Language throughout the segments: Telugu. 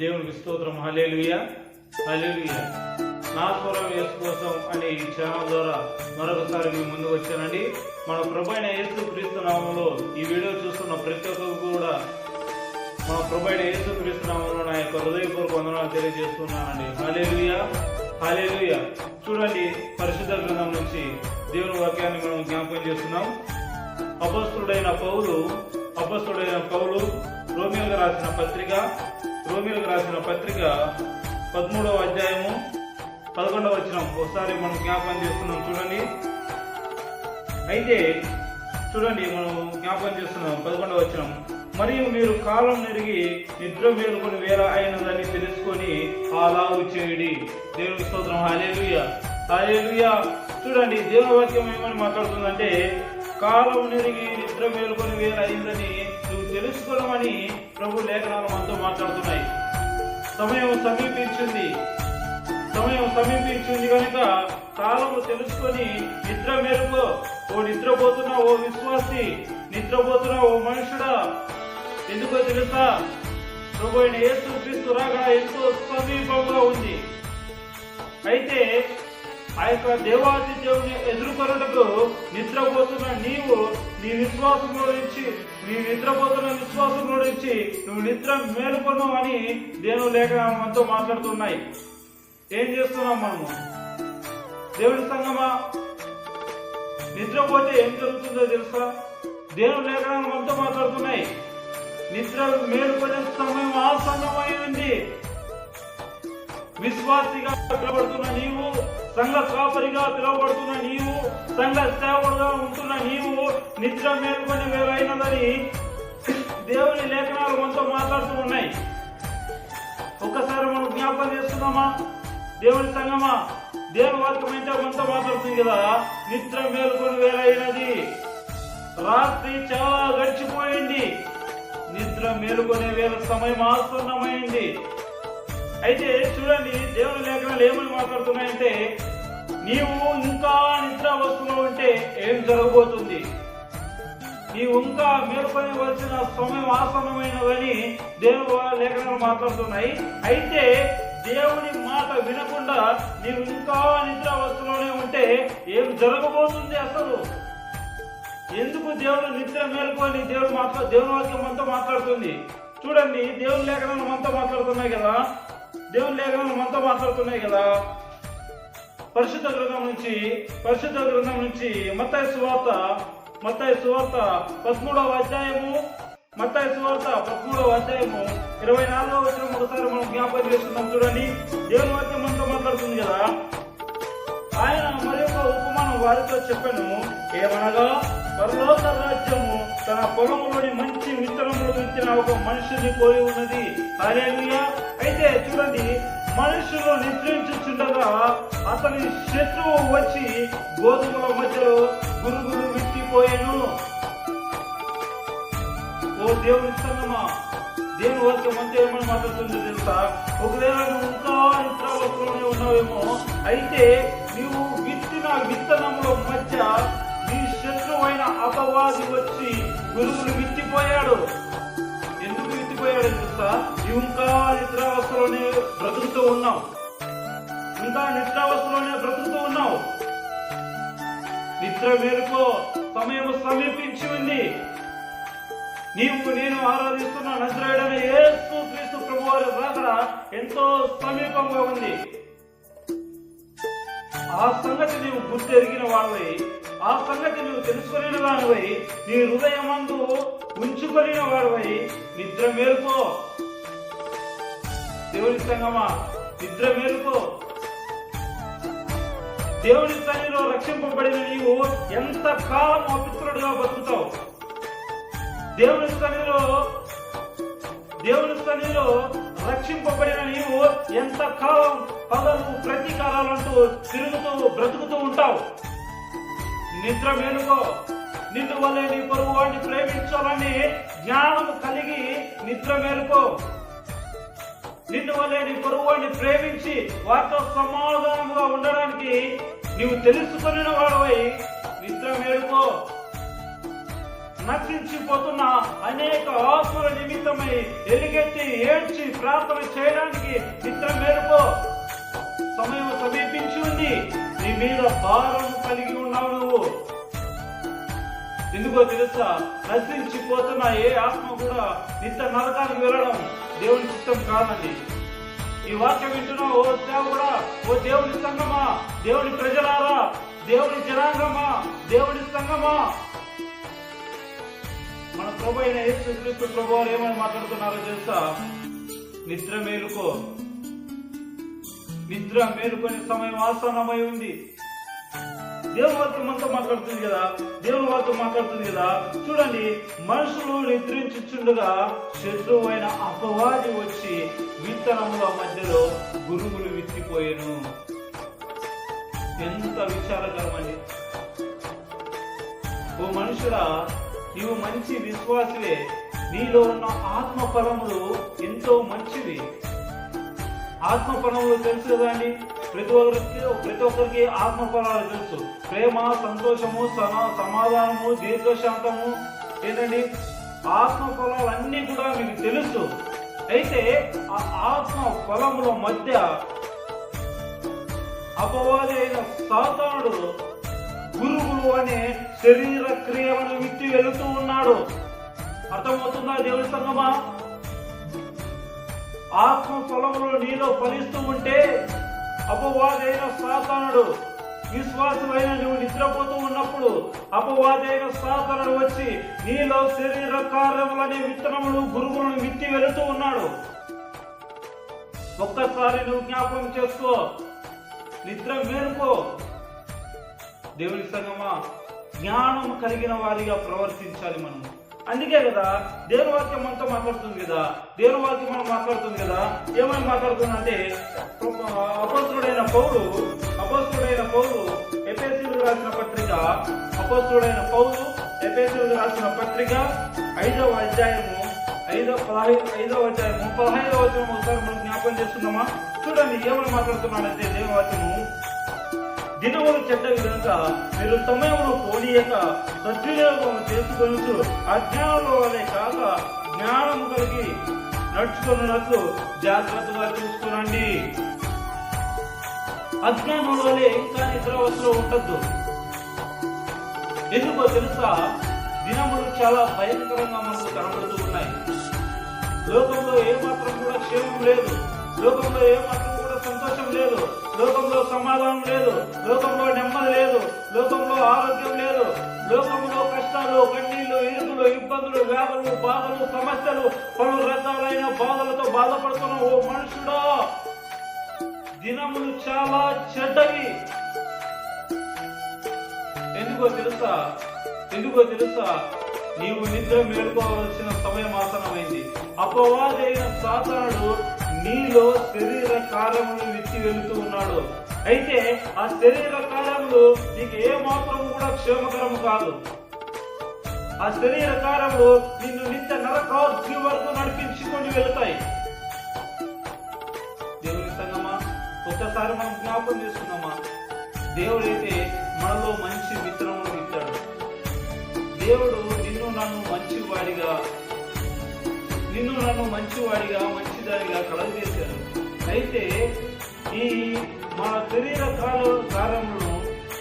దేవునికి స్తోత్రం. హలేలుయ హలేలుయ నా స్వరం యేసు కోసం అనే ఈ ఛానల్ ద్వారా మరొకసారి మీ ముందుకు వచ్చానండి. మన ప్రభైన యేసు క్రీస్తు నామంలో ఈ వీడియో చూస్తున్న ప్రతి ఒక్కరు కూడా మన ప్రభైన యేసు క్రీస్తు నామంలో నా యొక్క హృదయపూర్వక వందనాలు తెలియజేస్తున్నానండి. హలేలుయ హలేలుయ చూడండి పరిశుద్ధ గ్రంథం నుంచి దేవుని వాక్యాన్ని మనం జ్ఞాపకం చేస్తున్నాం. అపస్తుడైన పౌలు అపస్తుడైన పౌలు రోమియోగా రాసిన పత్రిక రోమిలకు రాసిన పత్రిక పదమూడవ అధ్యాయము పదకొండవ వచ్చిన ఒకసారి మనం జ్ఞాపకం చేస్తున్నాం. చూడండి. అయితే చూడండి మనం జ్ఞాపకం చేస్తున్నాం. పదకొండవ వచ్చిన మరియు మీరు కాలం నెరిగి నిద్ర మేలుకొని వేల అయినదని తెలుసుకొని అలాగు చేయడి. దేవుని స్తోత్రం. హాలేలుయ హాలేలుయ చూడండి దేవుని వాక్యం ఏమని మాట్లాడుతుందంటే కాలం నెరిగి నిద్ర మేలుకొని వేల అయిందని తెలుసుకోవడమని ప్రభు లేఖనాలు మనతో మాట్లాడుతున్నాయి. సమయం సమీపించింది. సమయం సమీపించింది కనుక కాలము తెలుసుకొని నిద్ర మేలుకో ఓ నిద్రపోతున్న ఓ విశ్వాసి నిద్రపోతున్న ఓ మనుషుడా? ఎందుకో తెలుసా? ప్రభు అయిన యేసు క్రీస్తు రాగా ఎంతో సమీపంగా ఉంది. అయితే ఆ యొక్క దేవాది దేవుని ఎదుర్కొనటకు నిద్రపోతున్న నీవు నీ విశ్వాసం గురించి నీ నిద్రపోతున్న విశ్వాసం గురించి నువ్వు నిద్ర మేలుకొన్నావు అని దేవుని లేఖ మనతో మాట్లాడుతున్నాయి. ఏం చేస్తున్నాం మనము? దేవుని సంగమా? నిద్రపోతే ఏం జరుగుతుందో తెలుసా? దేవుని లేఖనాలు మనతో మాట్లాడుతున్నాయి. నిద్ర మేలుకొనే సమయం ఆసన్నమై ఉంది. విశ్వాసిగా పిలువబడుతున్న నీవు సంఘ కాపరిగా పిలువబడుతున్న నీవు సంఘ సేవకుడుగా ఉంటున్న నీవు నిద్ర మేలుకొని వేరైనదని దేవుని లేఖనాలు మనతో మాట్లాడుతూ ఉన్నాయి. ఒక్కసారి మనం జ్ఞాపకం చేస్తున్నామా దేవుని సంగమా దేవుని వాక్యం అంటే మనతో మాట్లాడుతుంది కదా నిద్ర మేలుకొని వేరైనది. రాత్రి చాలా గడిచిపోయింది. నిద్ర మేలుకొనే వేల సమయం ఆసన్నమైంది అయితే చూడండి దేవుని లేఖనాలు ఏమని మాట్లాడుతున్నాయంటే నీవు ఇంకా నిద్రావస్థలో ఉంటే ఏం జరగబోతుంది? నీవు ఇంకా మేలుకొనవలసిన సమయం ఆసన్నమైనవని దేవుని లేఖనాలు మాట్లాడుతున్నాయి. అయితే దేవుని మాట వినకుండా నీవు ఇంకా నిద్రావస్థలోనే ఉంటే ఏం జరగబోతుంది అసలు? ఎందుకు దేవుడు నిద్ర మేలుకొని దేవుడు మాట్లా దేవుని వాక్యం అంతా మాట్లాడుతుంది? చూడండి దేవుని లేఖనాలు మనతో మాట్లాడుతున్నాయి కదా. దేవుని లేఖనాలు మనతో మాట్లాడుతున్నాయి కదా. పరిశుద్ధ గ్రంథం నుంచి పరిశుద్ధ గ్రంథం నుంచి మత్తాయి సువార్త మత్తాయి సువార్త పదమూడవ అధ్యాయము మత్తాయి సువార్త పదమూడవ అధ్యాయము ఇరవై నాలుగవ వచ్చిన ఒకసారి మనం జ్ఞాపకం చేస్తున్నాం చూడండి. దేవుని వాక్యం మనతో మాట్లాడుతుంది కదా. ఆయన మరి ఒక ఉపమానం వారితో చెప్పాను. ఏమనగా పరలోక రాజ్యము తన పొలంలోని మంచి విత్తనములు విత్తిన ఒక మనిషిని పోయి ఉన్నది. అరేమియా అయితే చూడండి మనుషులు నిద్రించుచుండగా అతని శత్రువు వచ్చి గోధుమల మధ్యలో గురుగురు విత్తిపోయాను ఓ దేవుని సంగమా దేవుని వాక్యం అంతా ఏమని మాట్లాడుతుంది తెలుసా? ఒకవేళ నువ్వు ఇంకా నిద్రావస్థలోనే ఉన్నావేమో అయితే నీవు విత్తిన విత్తనముల మధ్య నీ శత్రువైన అపవాది వచ్చి గురువులు విత్తిపోయాడు ఎందుకు విత్తిపోయాడు నీవు ఇంకా నిద్రావస్థలోనే బ్రతుకుతూ ఉన్నావు. ఇంకా నిద్రావస్థలోనే బ్రతుకుతూ ఉన్నావు. నిద్ర మేలుకో సమయం సమీపించి ఉంది నీవు నేను ఆరాధిస్తున్న నజరాయుడైన యేసు క్రీస్తు ప్రభు వారి రాకడ ఎంతో సమీపంగా ఉంది. ఆ సంగతి నీవు గుర్తెరిగిన వాడివై ఆ సంగతి నువ్వు తెలుసుకుని వాడివై నీ హృదయమందు ఉంచుకొనిన వాడవై నిద్ర మేలుకో. దేవుని సంగమా నిద్ర మేలుకో. దేవుని సన్నిలో రక్షింపబడిన నీవు ఎంత కాలం అపిత్రుడుగా బతుకుతావు? దేవుని సన్నిధిలో దేవుని సన్నిధిలో రక్షింపబడిన నీవు ఎంత కాలం పగలు ప్రతీకారాలంటూ తిరుగుతూ బ్రతుకుతూ ఉంటావు? నిద్ర మేలుకో. నిన్ను వల్లే నీ పొరుగు వాడిని ప్రేమించాలని జ్ఞానం కలిగి నిద్ర మేలుకో. నిన్ను వల్లే నీ పొరుగు వాడిని ప్రేమించి వారితో సమాధానముగా ఉండడానికి నీవు తెలుసుకుని వాడవై నిద్ర మేలుకో. నశించిపోతున్న అనేక ఆత్మల నిమిత్తమై ఎలుగెత్తి ఏడ్చి ప్రార్థన చేయడానికి నిద్ర మేలుకో. సమయం సమీపించి ఉంది నీ మీద భారం ఎందుకో తెలుసా? నశించిపోతున్న ఏ ఆత్మ కూడా నిత్య నరకానికి వెళ్ళడం దేవుని చిత్తం కాదండి. ఈ వాక్యం వింటున్న ఓ దేవుడా ఓ దేవుని సంగమా దేవుని ప్రజలారా దేవుని జనాంగమా దేవుని సంగమా మన ప్రభు అయిన యేసు ప్రభు వారు ఏమని మాట్లాడుతున్నారో తెలుసా? నిద్ర మేలుకో. నిద్ర మేలుకొని సమయం ఆసన్నమై ఉంది. దేవుని వాక్యం మనతో మాట్లాడుతుంది కదా? దేవుని వాక్యం మాట్లాడుతుంది కదా? చూడండి మనుషులు నిద్రించుచుండగా శత్రువు అయిన అపవాది వచ్చి విత్తనముల మధ్యలో గురుగులు విత్తిపోయాను ఎంత విచారకరమండి. ఓ మనుషుడా నీవు మంచి విశ్వాసివే. నీలో ఉన్న ఆత్మ పరములు ఎంతో మంచివి. ఆత్మ పరములు తెలుసు కదా అండి? ప్రతి ఒక్కరికి ప్రతి ఒక్కరికి ఆత్మ ఫలాలు తెలుసు. ప్రేమ సంతోషము సమ- సమాధానము దీర్ఘశాంతము ఏంటండి? ఆత్మ అన్నీ కూడా మీకు తెలుసు. అయితే ఆ ఆత్మ ఫలముల మధ్య అపవాది అయిన సాతానుడు గురువులు అనే శరీర క్రియలను విట్టి వెళుతూ ఉన్నాడు. అర్థమవుతుందా దేవుని సంగమా? ఆత్మ ఫలములు నీలో ఫలిస్తూ ఉంటే అపవాదైన సాతానుడు విశ్వాసమైన నువ్వు నిద్రపోతూ ఉన్నప్పుడు అపవాదైన సాతానుడు వచ్చి నీలో శరీర కార్యములనే విత్తనములు గురువులను విత్తి వెళుతూ ఉన్నాడు. ఒక్కసారి నువ్వు జ్ఞాపకం చేసుకో. నిద్ర మేలుకో. దేవుని సంగమా జ్ఞానం కలిగిన వారిగా ప్రవర్తించాలి మనం. అందుకే కదా దేవుని వాక్యం మనతో మాట్లాడుతుంది కదా దేవుని వాక్యం మనం మాట్లాడుతుంది కదా ఏమని మాట్లాడుతుందంటే అపోస్తుడైన పౌరు అపోస్తుడైన పౌరు ఎపేసీలకు రాసిన పత్రిక అపోస్తుడైన పౌరు ఎపేసీలకు రాసిన పత్రిక ఐదవ అధ్యాయము ఐదవ పదహై ఐదవ అధ్యాయము పదహైదవ వచనం ఒకసారి మనం జ్ఞాపకం చేస్తున్నామా? చూడండి ఏమని మాట్లాడుతున్నాడంటే దేవుని వాక్యము దినములు చెడ్డ విధంగా మీరు సమయమును పోనీయక సద్వినియోగం చేసుకొనుచు అజ్ఞానంలో వలె కాక జ్ఞానము కలిగి నడుచుకున్నట్లు జాగ్రత్తగా చూసుకోనండి అజ్ఞానం వలె ఇంకా నిద్రావస్థలో ఉండద్దు ఎందుకో తెలుసా? దినములు చాలా భయంకరంగా మనకు కనబడుతూ ఉన్నాయి. లోకంలో ఏమాత్రం కూడా క్షేమం లేదు. లోకంలో ఏమాత్రం సంతోషం లేదు. లోకంలో సమాధానం లేదు. లోకంలో నెమ్మది లేదు. లోకంలో ఆరోగ్యం లేదు. లోకంలో కష్టాలు కన్నీళ్ళు ఇరుకులు ఇబ్బందులు వ్యాధులు బాధలు సమస్యలు పలు రకాలైన బాధలతో బాధపడుతున్న ఓ మనుషుడా. దినములు చాలా చెడ్డవి. ఎందుకో తెలుసా? ఎందుకో తెలుసా? నీవు నిద్ర మేలుకోవాల్సిన సమయం ఆసనమైంది అపవాదైన సాతానుడు నీలో శరీర కార్యములు విచ్చి వెళుతూ ఉన్నాడు. అయితే ఆ శరీర కార్యములు నీకు ఏ మాత్రం కూడా క్షేమకరము కాదు. ఆ శరీర కార్యములు నిన్ను నిత్య నరకాగ్ని వరకు నడిపించుకొని వెళుతాయి. దేవుని సంగమా ఒక్కసారి మనం జ్ఞాపకం చేసుకున్నామా దేవుడైతే మనలో మంచి మిత్రము విత్తాడు దేవుడు నిన్ను నన్ను మంచివాడిగా నిన్ను నన్ను మంచివాడిగా దానిగా కలం చేశారు అయితే ఈ మన శరీర కాల కార్యములను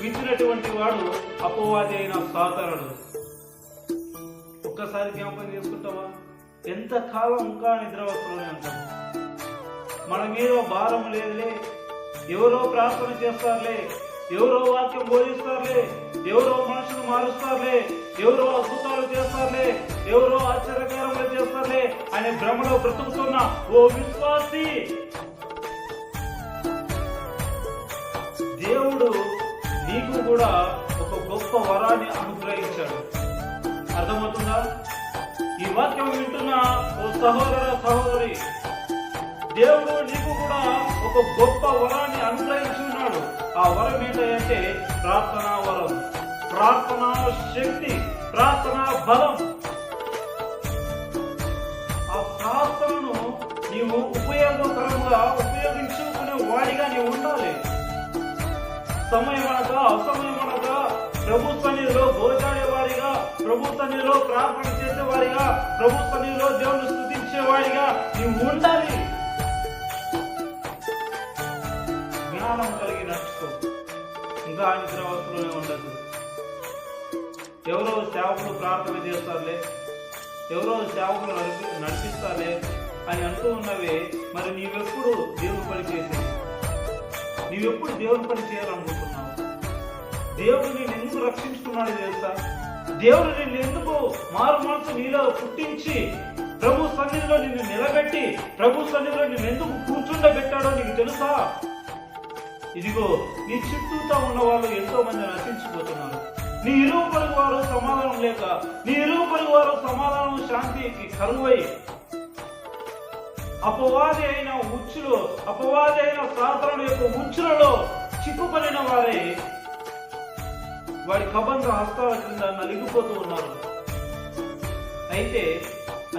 ఇచ్చినటువంటి వాడు అపవాది అయిన సాతానుడు. ఒక్కసారి జ్ఞాపకం చేసుకుంటావా? ఎంత కాలం ఇంకా నిద్రవస్తులోనే ఉంటాం మన మీద భారం లేదులే. ఎవరో ప్రార్థన చేస్తారులే. ఎవరో వాక్యం బోధిస్తారులే ఎవరో మనుషులు మారుస్తారులే ఎవరో అద్భుతాలు చేస్తారులే ఎవరో ఆశ్చర్యకరంగా చేస్తారులే అనే భ్రమలో బ్రతుకుతున్న ఓ విశ్వాసి. దేవుడు నీకు కూడా ఒక గొప్ప వరాన్ని అనుగ్రహించాడు. అర్థమవుతుందా? ఈ వాక్యం వింటున్న ఓ సహోదర సహోదరి దేవుడు నీకు కూడా ఒక గొప్ప వరాన్ని అనుగ్రహించాడు. ఆ వరం ఏంటంటే ప్రార్థనా వరం. ప్రార్థనా శక్తి ప్రార్థనా బలం. ఆ ప్రార్థనను నీవు ఉపయోగకరంగా ఉపయోగించుకునే వాడిగా నీవు ఉండాలి. సమయం అనగా అసమయం అనగా ప్రభు సన్నిధిలో గోచాడే వారిగా ప్రభు సన్నిధిలో ప్రార్థన చేసేవారిగా ప్రభు సన్నిధిలో దేవుని స్థుతించేవాడిగా నీవు ఉండాలి. జ్ఞానం కలిగి నడుచుకో ఇంకా ఆయన నిద్రావస్థలోనే ఉండదు. ఎవరో సేవకులు ప్రార్థన చేస్తారులే ఎవరో సేవకులు నడిపి నడిపిస్తారులే అని అంటూ ఉన్నవి మరి నీవెప్పుడు దేవుని పని చేసేది? నీవెప్పుడు దేవుని పని చేయాలనుకుంటున్నావు? దేవుడు నేను ఎందుకు రక్షించుకున్నాడు తెలుసా? దేవుడు నిన్ను ఎందుకు మారు మనసు నీలో పుట్టించి ప్రభు సన్నిధిలో నిన్ను నిలబెట్టి ప్రభు సన్నిధిలో నిన్ను ఎందుకు కూర్చుండబెట్టాడో నీకు తెలుసా? ఇదిగో నీ చుట్టూతో ఉన్న వాళ్ళు ఎంతో మంది నశించిపోతున్నారు. నీ ఇరువు పొరుగు వారు సమాధానం లేక నీ ఇరువు పొరుగు వారు సమాధానం శాంతికి కరువై అపవాది అయిన ఉచ్చులో అపవాది అయిన సాధారణ యొక్క ఉచ్చులలో చిక్కుపడిన వారే వాడి కబంధ హస్తాల కింద నలిగిపోతూ ఉన్నారు. అయితే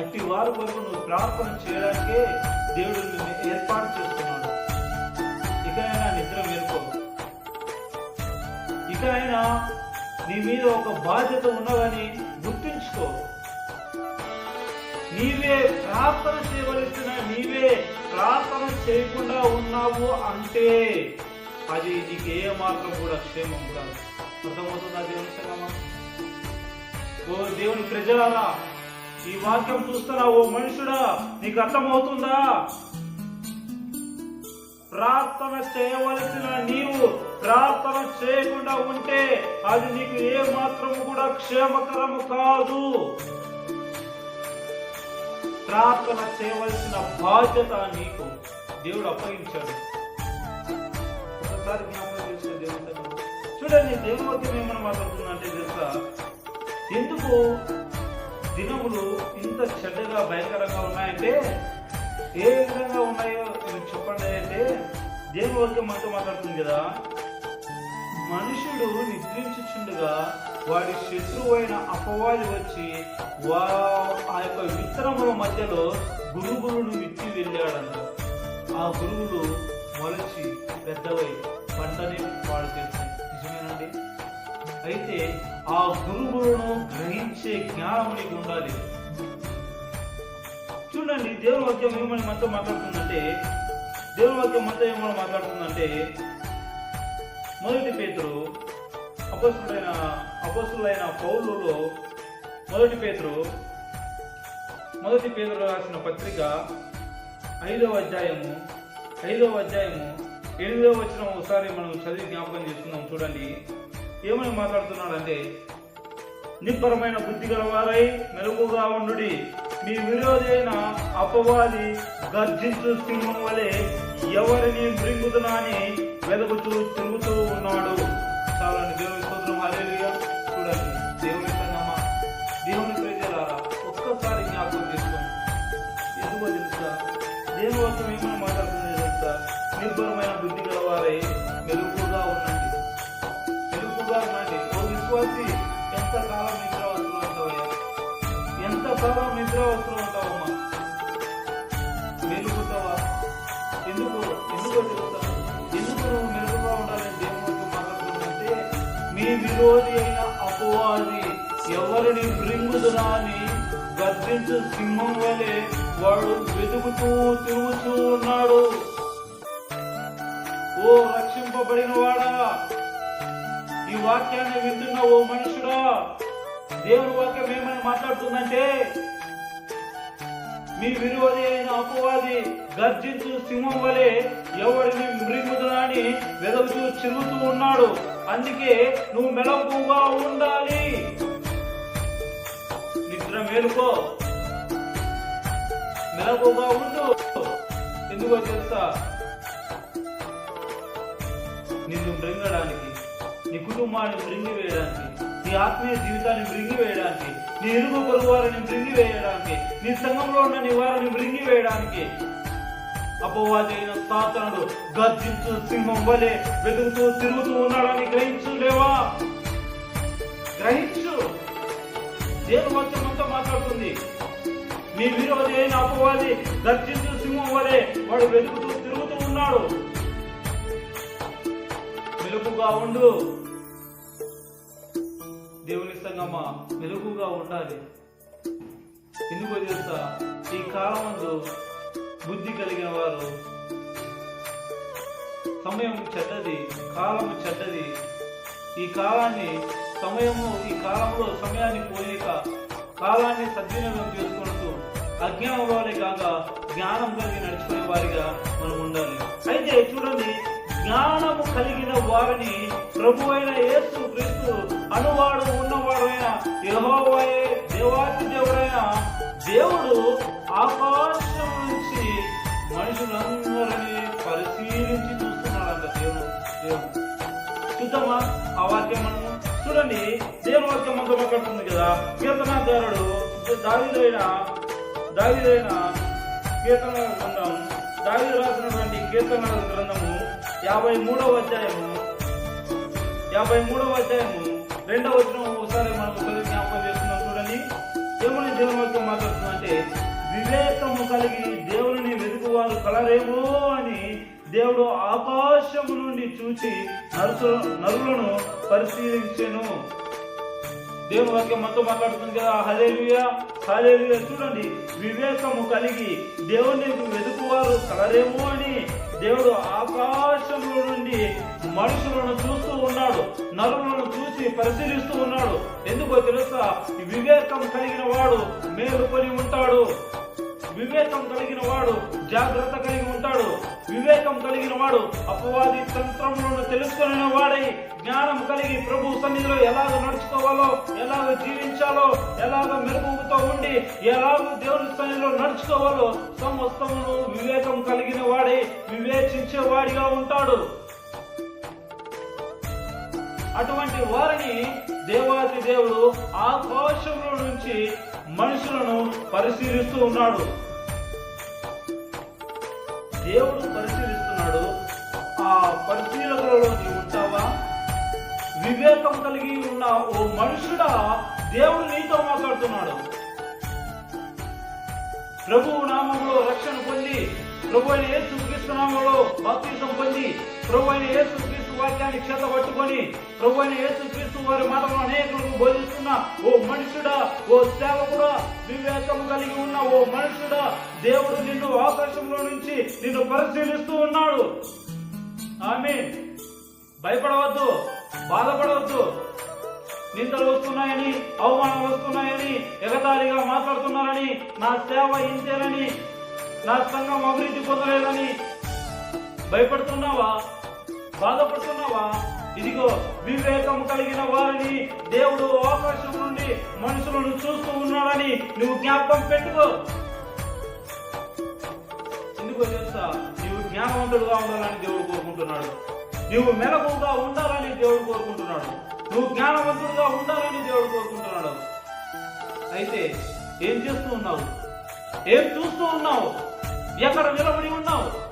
అట్టి వారి కొరకు నువ్వు ప్రార్థన చేయడానికే దేవుడు ఏర్పాటు చేస్తున్నాడు. ఇకనైనా నీ మీద ఒక బాధ్యత ఉన్నదని గుర్తుంచుకో. నీవే ప్రార్థన చేయవలసిన నీవే ప్రార్థన చేయకుండా ఉన్నావు అంటే అది నీకు ఏ మాత్రం కూడా క్షేమం కాదు. అర్థమవుతుందా దేవుని సంగమా? ఓ దేవుని ప్రజలారా ఈ వాక్యం చూస్తున్నా ఓ మనుషుడా నీకు అర్థమవుతుందా? ప్రార్థన చేయవలసిన నీవు ప్రార్థన చేయకుండా ఉంటే అది నీకు ఏ మాత్రము కూడా క్షేమకరము కాదు. ప్రార్థన చేయవలసిన బాధ్యత నీకు దేవుడు అప్పగించాడు. ఒకసారి జ్ఞాపకం చూడండి దేవుడు ఏమని మాట్లాడుతుందంటే తెలుసా? ఎందుకు దినములు ఇంత చెడ్డగా భయంకరంగా ఉన్నాయంటే ఏ విధంగా ఉన్నాయో మీకు చెప్పండి అయితే దేవుడు వాక్యం మనతో మాట్లాడుతుంది కదా? మనుషుడు నిద్రించుచుండగా వాడి శత్రువు అయిన అపవాది వచ్చి వా ఆ యొక్క విత్తనముల మధ్యలో గురుగులను విత్తి వెళ్ళాడంట ఆ గురుగులు మొలచి పెద్దవై పంటని వాడు చేస్తాయి నిజమేనండి? అయితే ఆ గురుగులను గ్రహించే జ్ఞానం నీకు ఉండాలి. చూడండి దేవుని వాక్యం ఏమని మనతో మాట్లాడుతుందంటే దేవుని వాక్యం మనతో ఏమో మాట్లాడుతుందంటే మొదటి పేతురు అపస్తులైన అపస్తులైన పౌరులలో మొదటి పేతురు మొదటి పేతురు రాసిన పత్రిక ఐదవ అధ్యాయము ఐదవ అధ్యాయము ఎనిమిదవ వచ్చిన ఒకసారి మనం చదివి జ్ఞాపకం చేసుకుందాం చూడండి. ఏమని మాట్లాడుతున్నాడంటే నిబ్బరమైన బుద్ధి గలవారై మెలకుగా ఉండుడి. మీ విరోధైన అపవాది గర్జించు సింహం వలె ఎవరిని మృంగుతున్నా వెలుగుతూ తిరుగుతూ ఉన్నాడు. చాలా దేవుని స్తోత్రం. ఎంతకాలం నిద్ర అవసరం ఉంటావమ్మా. మెలుగుతావా ఎందుకు ఎందుకో తెలుసా ఎందుకు నువ్వు మెలుగుగా ఉండాలని దేవుడు మాట్లాడుతుంటే మీ విరోధి అయిన అపవాది ఎవరిని మృంగుదునా అని గర్జించు సింహం వలె వాడు వెతుకుతూ తిరుగుతూ ఉన్నాడు. ఓ రక్షింపబడిన వాడా? ఈ వాక్యాన్ని వింటున్న ఓ మనుషుడా? దేవుని వాక్యం ఏమని మాట్లాడుతుందంటే మీ విరోధి అయిన అపవాది గర్జించు సింహం వలె ఎవరిని మృంగుదునని వెదవుతూ చిరుగుతూ ఉన్నాడు. అందుకే నువ్వు మెలకుగా ఉండాలి. నిద్ర మేలుకో. మెలకుగా ఉండు. ఎందుకో తెలుసా? నిన్ను మృంగడానికి నీ కుటుంబాన్ని మృంగి వేయడానికి ఆత్మీయ జీవితాన్ని మృంగి వేయడానికి నీ ఇరుగు పొరుగు వారిని వేయడానికి నీ సంఘంలో ఉన్న నీ వారిని మృంగి వేయడానికి అపవాది సాతనుడు గర్జించు సింహం వలె వెతుకుతూ తిరుగుతూ ఉన్నాడని గ్రహించు లేవా గ్రహించు. దేవుని వాక్యం మాట్లాడుతుంది. మీ విరోధి అయిన అపవాది గర్జించు సింహం వలె వాడు వెతుకుతూ తిరుగుతూ ఉన్నాడు. మెలుపుగా ఉండు. దేవుని సంగమా మెలుగుగా ఉండాలి. ఎందుకో తెలుసా? ఈ కాలమందు బుద్ధి కలిగిన వారు సమయం చెడ్డది కాలం చెడ్డది. ఈ కాలాన్ని సమయము ఈ కాలంలో సమయాన్ని పోయేక కాలాన్ని సద్వినియోగం చేసుకుంటూ అజ్ఞానం వారే కాక జ్ఞానం కలిగి నడుచుకునే వారిగా మనం ఉండాలి. అయితే చూడండి జ్ఞానము కలిగిన వారిని ప్రభు అయిన యేసు క్రీస్తు అనువాడు ఉన్నవాడైన యహోవయే దేవాతి దేవుడైన దేవుడు ఆకాశం నుంచి మనుషులందరినీ పరిశీలించి చూస్తున్నాడంట దేవుడు. దేవుడు. చూద్దామా? ఆ వాక్యం మనము చూడండి. దేవుని వాక్యం మనతో మాట్లాడుతుంది కదా. కీర్తనాదారుడు దావిదైన దావిదైన కీర్తన గ్రంథం దావిదు రాసినటువంటి కీర్తన గ్రంథము యాభై మూడవ అధ్యాయము. యాభై మూడవ అధ్యాయము. రెండవ వచనం ఒకసారి మనకు ఒకసారి జ్ఞాపకం చేస్తున్నాం చూడండి. దేవుని వాక్యం మాట్లాడుతుందంటే వివేకము కలిగి దేవుని వెతుకువారు కలరేమో అని దేవుడు ఆకాశము నుండి చూచి నరుసు నరులను పరిశీలించెను. దేవుని వాక్యం మొత్తం మాట్లాడుతుంది కదా. హలేలుయా హలేలుయా చూడండి వివేకము కలిగి దేవుని వెతుకువారు కలరేమో అని దేవుడు ఆకాశంలో నుండి మనుషులను చూస్తూ ఉన్నాడు నరులను చూసి పరిశీలిస్తూ ఉన్నాడు. ఎందుకో తెలుసా? వివేకం కలిగిన వాడు మేలుకొని ఉంటాడు. వివేకం కలిగిన వాడు జాగ్రత్త కలిగి ఉంటాడు. వివేకం కలిగిన వాడు అపవాది తంత్రములను తెలుసుకునే వాడై జ్ఞానం కలిగి ప్రభు సన్నిధిలో ఎలాగ నడుచుకోవాలో ఎలాగ జీవించాలో ఎలాగ మెరుగుతో ఉండి ఎలాగ దేవుని సన్నిధిలో నడుచుకోవాలో సమస్తమును వివేకం కలిగిన వాడై వివేచించే వాడిగా ఉంటాడు. అటువంటి వారిని దేవాది దేవుడు ఆకాశంలో నుంచి మనుషులను పరిశీలిస్తూ ఉన్నాడు. దేవుడు పరిశీలిస్తున్నాడు. ఆ పరిశీలకులలో నీవు ఉంటావా? వివేకం కలిగి ఉన్న ఓ మనుషుడా దేవుడు నీతో మాట్లాడుతున్నాడు. ప్రభువు నామంలో రక్షణ పొంది ప్రభు అయిన యేసు క్రీస్తు నామంలో బాప్తిజం పొంది ప్రభు అయిన యేసు క్రీస్తు వాక్యాన్ని క్షత పట్టుకొని ప్రభు అని యేసుక్రీస్తు వారి మాటలు అనేకులకు బోధిస్తున్న ఓ మనుషుడా ఓ సేవకుడా వివేకము కలిగి ఉన్న ఓ మనుషుడా దేవుడు నిన్ను ఆకాశంలో నుంచి నిన్ను పరిశీలిస్తూ ఉన్నాడు. ఆమె భయపడవద్దు బాధపడవద్దు. నిందలు వస్తున్నాయని అవమానం వస్తున్నాయని ఎగతాళిగా మాట్లాడుతున్నారని నా సేవ ఇంతేనని నా సంఘం అభివృద్ధి పొందలేదని భయపడుతున్నావా? బాధపడుతున్నావా? ఇదిగో వివేకం కలిగిన వారిని దేవుడు ఆకాశం నుండి మనుషులను చూస్తూ ఉన్నాడని నువ్వు జ్ఞాపకం పెట్టుకో. ఎందుకో తెలుసా? నీవు జ్ఞానవంతుడుగా ఉండాలని దేవుడు కోరుకుంటున్నాడు. నువ్వు మెలకుగా ఉండాలని దేవుడు కోరుకుంటున్నాడు. నువ్వు జ్ఞానవంతుడుగా ఉండాలని దేవుడు కోరుకుంటున్నాడు. అయితే ఏం చేస్తూ ఉన్నావు? ఏం చూస్తూ ఉన్నావు? ఎక్కడ నిలబడి ఉన్నావు?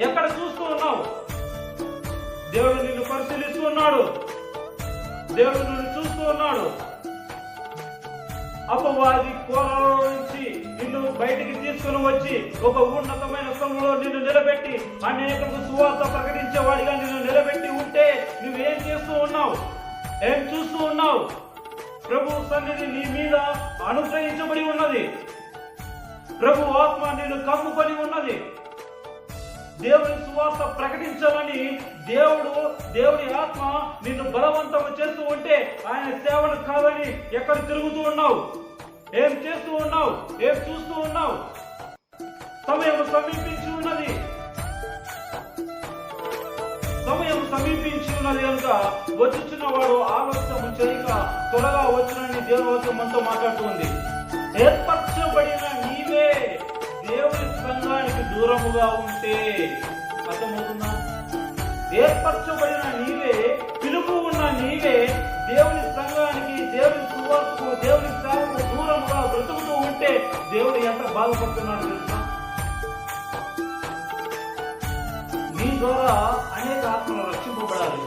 ఎక్కడ చూస్తూ ఉన్నావు? దేవుడు నిన్ను పరిశీలిస్తూ ఉన్నాడు. దేవుడు నిన్ను చూస్తూ ఉన్నాడు. అపవాది కోరలో నుంచి నిన్ను బయటికి తీసుకుని వచ్చి ఒక ఉన్నతమైన స్థలంలో నిన్ను నిలబెట్టి అనేకలకు సువార్త ప్రకటించే వాడిగా నిన్ను నిలబెట్టి ఉంటే నువ్వేం చేస్తూ ఉన్నావు? ఏం చూస్తూ ఉన్నావు? ప్రభు సన్నిధి నీ మీద అనుగ్రహించబడి ఉన్నది. ప్రభు ఆత్మ నేను కమ్ముకొని ఉన్నది. దేవుని సువార్త ప్రకటించాలని దేవుడు దేవుని ఆత్మ నిన్ను బలవంతం చేస్తూ ఉంటే ఆయన సేవను కాదని ఎక్కడ తిరుగుతూ ఉన్నావు? ఏం చేస్తూ ఉన్నావు? ఏం చూస్తూ ఉన్నావు? సమయం సమీపించి ఉన్నది. సమయం సమీపించి ఉన్నది కనుక వచ్చుచున్న వాడు ఆలస్యం చేయక త్వరగా వచ్చునని దేవుడు మనతో మాట్లాడుతుంది ఏర్పడ దూరముగా ఉంటే అర్థమవుతుందా? ఏర్పరచబడిన నీవే పిలుపు ఉన్న నీవే దేవుని సంఘానికి దేవుని సువార్తకు దేవుని సేవకు దూరంగా బ్రతుకుతూ ఉంటే దేవుడు ఎంత బాధపడుతున్నాడు తెలుసా? నీ ద్వారా అనేక ఆత్మలు రక్షింపబడాలి.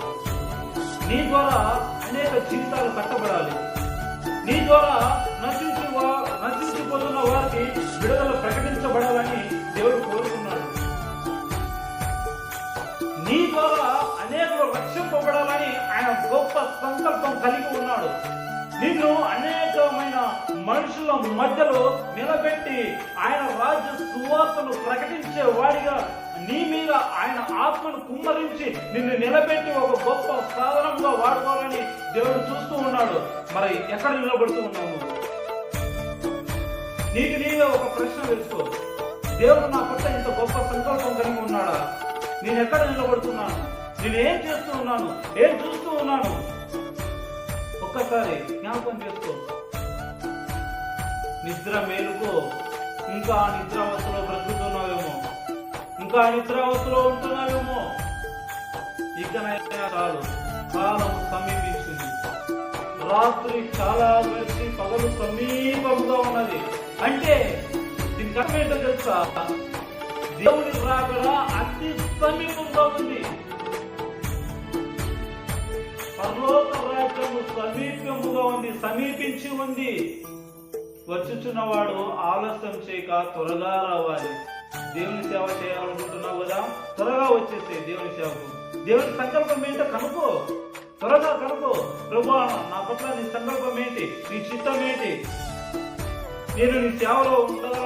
నీ ద్వారా అనేక జీవితాలు కట్టబడాలి. నీ ద్వారా నశించి నశించిపోతున్న వారికి విడుదల ప్రకటించబడాలని నీ ద్వారా అనేకులు రక్షింపబడాలని ఆయన గొప్ప సంకల్పం కలిగి ఉన్నాడు. నిన్ను అనేకమైన మనుషుల మధ్యలో నిలబెట్టి ఆయన రాజ్య సువార్తను ప్రకటించే వాడిగా నీ మీద ఆయన ఆత్మను కుమ్మరించి నిన్ను నిలబెట్టి ఒక గొప్ప సాధనంగా వాడుకోవాలని దేవుడు చూస్తూ ఉన్నాడు. మరి ఎక్కడ నిలబడుతూ ఉన్నావు నీకు నీవే ఒక ప్రశ్న వేసుకో. దేవుడు నా పట్ల ఇంత గొప్ప సంకల్పం నేను ఎక్కడ నిలబడుతున్నాను? నేను ఏం చేస్తూ ఉన్నాను? ఏం చూస్తూ ఉన్నాను? ఒక్కసారి జ్ఞాపకం చేసుకో. నిద్ర మేలుకో. ఇంకా నిద్రావస్థలో బ్రతుకుతున్నావేమో? ఇంకా నిద్రావస్థలో ఉంటున్నావేమో? ఇకనైనా కాదు కాలం సమీపించింది. రాత్రి చాలా గడిచి పగలు సమీపంగా ఉన్నది. అంటే దీనికి అర్థం ఏంటో తెలుసా? దేవుని రాకడ అతి సమీపంగా ఉంది పరలోక రాజ్యము సమీపముగా ఉంది సమీపించి ఉంది. వచ్చుచున్నవాడు ఆలస్యం చేయక త్వరగా రావాలి. దేవుని సేవ చేయాలనుకుంటున్నావు కదా? త్వరగా వచ్చేసే దేవుని సేవకు. దేవుని సంకల్పం ఏంటో కనుకో త్వరగా కనుకో ప్రభా నా పట్ల నీ సంకల్పం ఏంటి? నీ చిత్తం ఏంటి? నేను నీ సేవలో ఉండగలనా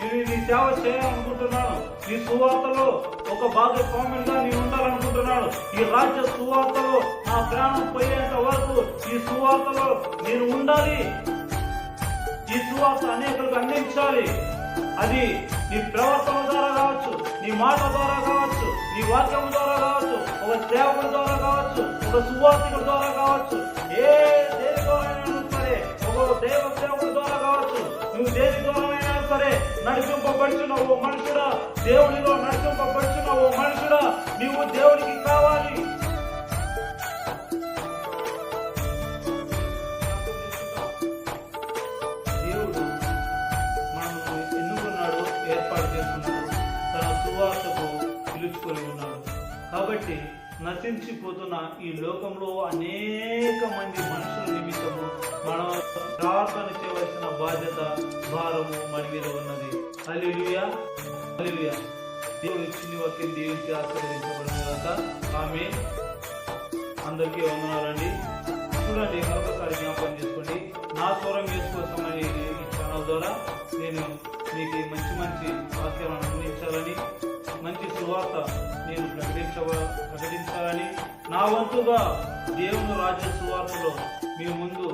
నేను నీ సేవ చేయాలనుకుంటున్నాను. నీ సువార్తలో ఒక భాగస్వామ్యంగా నేను ఉండాలనుకుంటున్నాను. ఈ రాజ్య సువార్తలో నా ప్రాణం పోయేంత వరకు ఈ సువార్తలో నేను ఉండాలి. ఈ సువార్త అనేకులకు అందించాలి. అది నీ ప్రవర్తన ద్వారా కావచ్చు నీ మాట ద్వారా కావచ్చు నీ వాక్యం ద్వారా కావచ్చు ఒక సేవకుడి ద్వారా కావచ్చు ఒక సువార్తికుడి ద్వారా కావచ్చు. ఏ దేని ద్వారా సరే ఒక దేవ దేవునిలో దేవుడిలో నడిపింపబడుచున్న ఓ మనుషుడా నీవు దేవునికి కావాలి. దేవుడు ఎన్నుకున్నాడు ఏర్పాటు చేసుకున్నాడు. తన సువార్తకు పిలుచుకొని ఉన్నాడు. కాబట్టి నశించిపోతున్న ఈ లోకంలో అనేక మంది మనుషుల నిమిత్తము మనం ప్రార్థన చేయవలసిన బాధ్యత భారము మన మీద ఉన్నది. హల్లెలూయా. దేవుడు ఇచ్చింది వాక్యం దీవించి ఆశీర్వదించబడిన తర్వాత ఆమె. అందరికీ వందనాలండి. చూడండి మరొకసారి జ్ఞాపకం చేసుకోండి. నా స్వరం చేసుకోసమని ఈ ఛానల్ ద్వారా నేను మీకు మంచి మంచి వాక్యాలను అందించాలని మంచి సువార్త నేను ప్రకటించవ ప్రకటించాలని నా వంతుగా దేవుని రాజ్య సువార్తలో మీ ముందు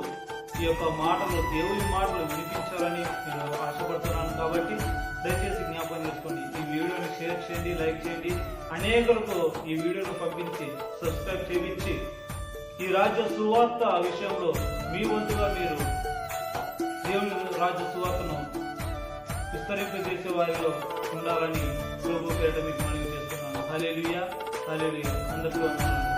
ఈ యొక్క మాటలు దేవుని మాటలు వినిపించాలని నేను ఆశపడుతున్నాను. కాబట్టి దయచేసి జ్ఞాపకం చేసుకోండి. ఈ వీడియోని షేర్ చేయండి లైక్ చేయండి. అనేకులకు ఈ వీడియోను పంపించి సబ్స్క్రైబ్ చేయించి ఈ రాజ్య సువార్త విషయంలో మీ వంతుగా మీరు దేవుని రాజ్య సువార్తను విస్తరింపజేసే వారిలో ఉండాలని ప్రభు పేట మీకు మనవి చేస్తున్నాను. హలేలుయా హలేలుయా అందరికీ వందనాలు.